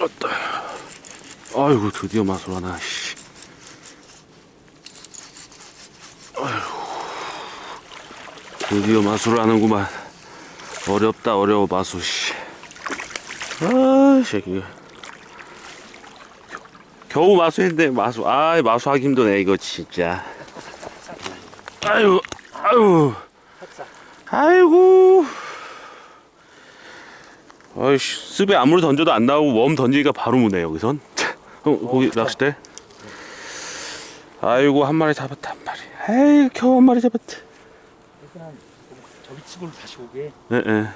왔다. 아이고 드디어 마술 하나. 씨. 아이고 드디어 마술을 하는구만. 어렵다 어려워 마술 씨. 아 새끼. 겨우 마수 했는데 마수 아 마수 하기 힘드네 이거 진짜. 아유 아유 아이고. 아이씨, 습에 아무리 던져도 안 나오고 웜 던지기가 바로 무네 여기선. 어, 거기 낚싯대. 아이고 한 마리 잡았다 한 마리. 에이 겨우 한 마리 잡았다. 일단 저기 치고로 다시 오게. 예, 예.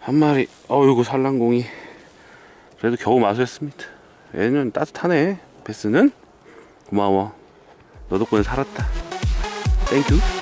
한 마리. 어이구 살랑공이. 그래도 겨우 마수했습니다. 얘는 따뜻하네. 베스는 고마워. 너 덕분에 살았다. 땡큐.